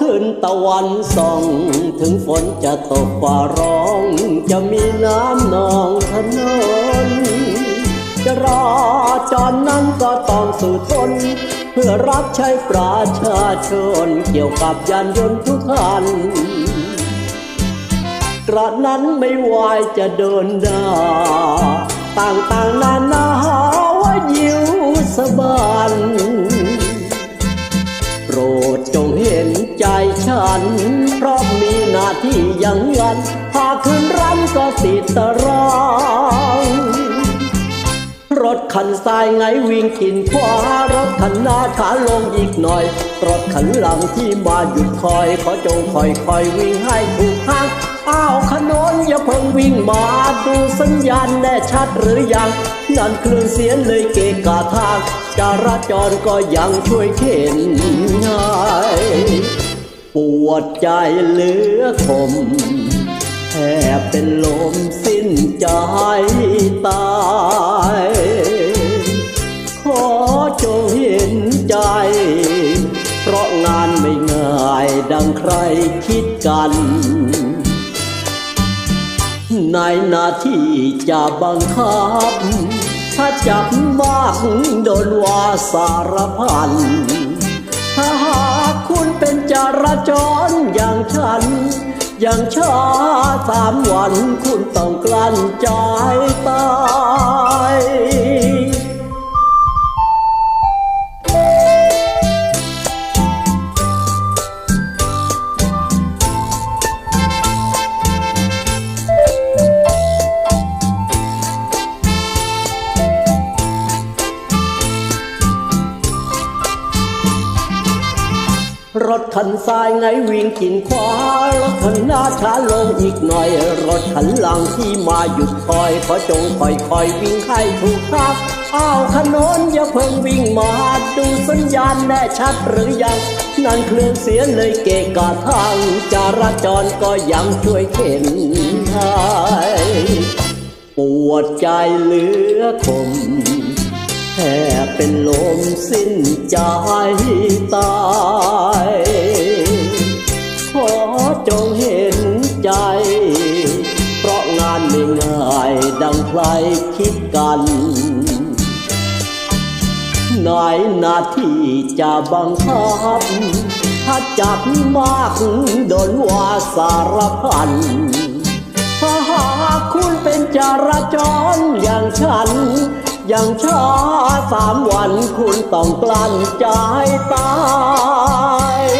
ขึ้นตะวันส่อง ถึงฝนจะตกฟ้าร้อง จะมีน้ำนองถนน จะรอจอนนั้นก็ต้องสู่ทน เพื่อรับใช้ประชาชน เกี่ยวกับยานยนต์ทุกคันกระนั้นไม่ไหวจะเดินดาต่างๆนานาว่ายิวสะบานัน เพราะมีหน้าที่ย่างนั้นหากคืนรันก็ติดตารางรถคันซ้ายไงวิ่งกินขวารถคันหน้าขาลงอีกหน่อย รถคันหลังที่มาหยุดคอยขอจงคอยคอยวิ่งให้ถูกทางอ้าวขนนอย่าเพิ่งวิ่งมาดูสัญญาณแน่ชัดหรือยัง นั่นเครื่องเสียงเลยเกะกะทางจราจรก็ยังช่วยเข็นง่าย ปวดใจเหลือคมแทบเป็นลมสิ้นใจตาย ขอจงเห็นใจ เพราะงานไม่ง่ายดังใครคิดกัน ในหน้าที่จะบังคับ ถ้าจับมากโดนว่าสารพันถ้าหากคุณเป็น จรอย่างฉัน อย่างช้าสามวันคุณต้องกลั้นใจตาย รถคันซ้ายไงวิ่งกินขวารถคันหน้าช้าลงอีกหน่อย รถคันหลังที่มาหยุดคอยขอจงคอยคอยวิ่งให้ถูกทางอ้าวขนนอย่าเพิ่งวิ่งมาดูสัญญาณแน่ชัดหรือยัง นั่นเครื่องเสียเลยเกะกะทางจราจรก็ยังช่วยเข็นให้ปวดใจเหลือคมแเป็นลมสิ้นใจตาย ขอจงเห็นใจ เพราะงานไม่ง่ายดังใครคิดกันนายหน้าที่จะบังคับ ถ้าจับมากโดนว่าสารพัน ถ้าหากคุณเป็นจราจรอย่างฉัน ยังช้าสามวันคุณต้องกลั้นใจตาย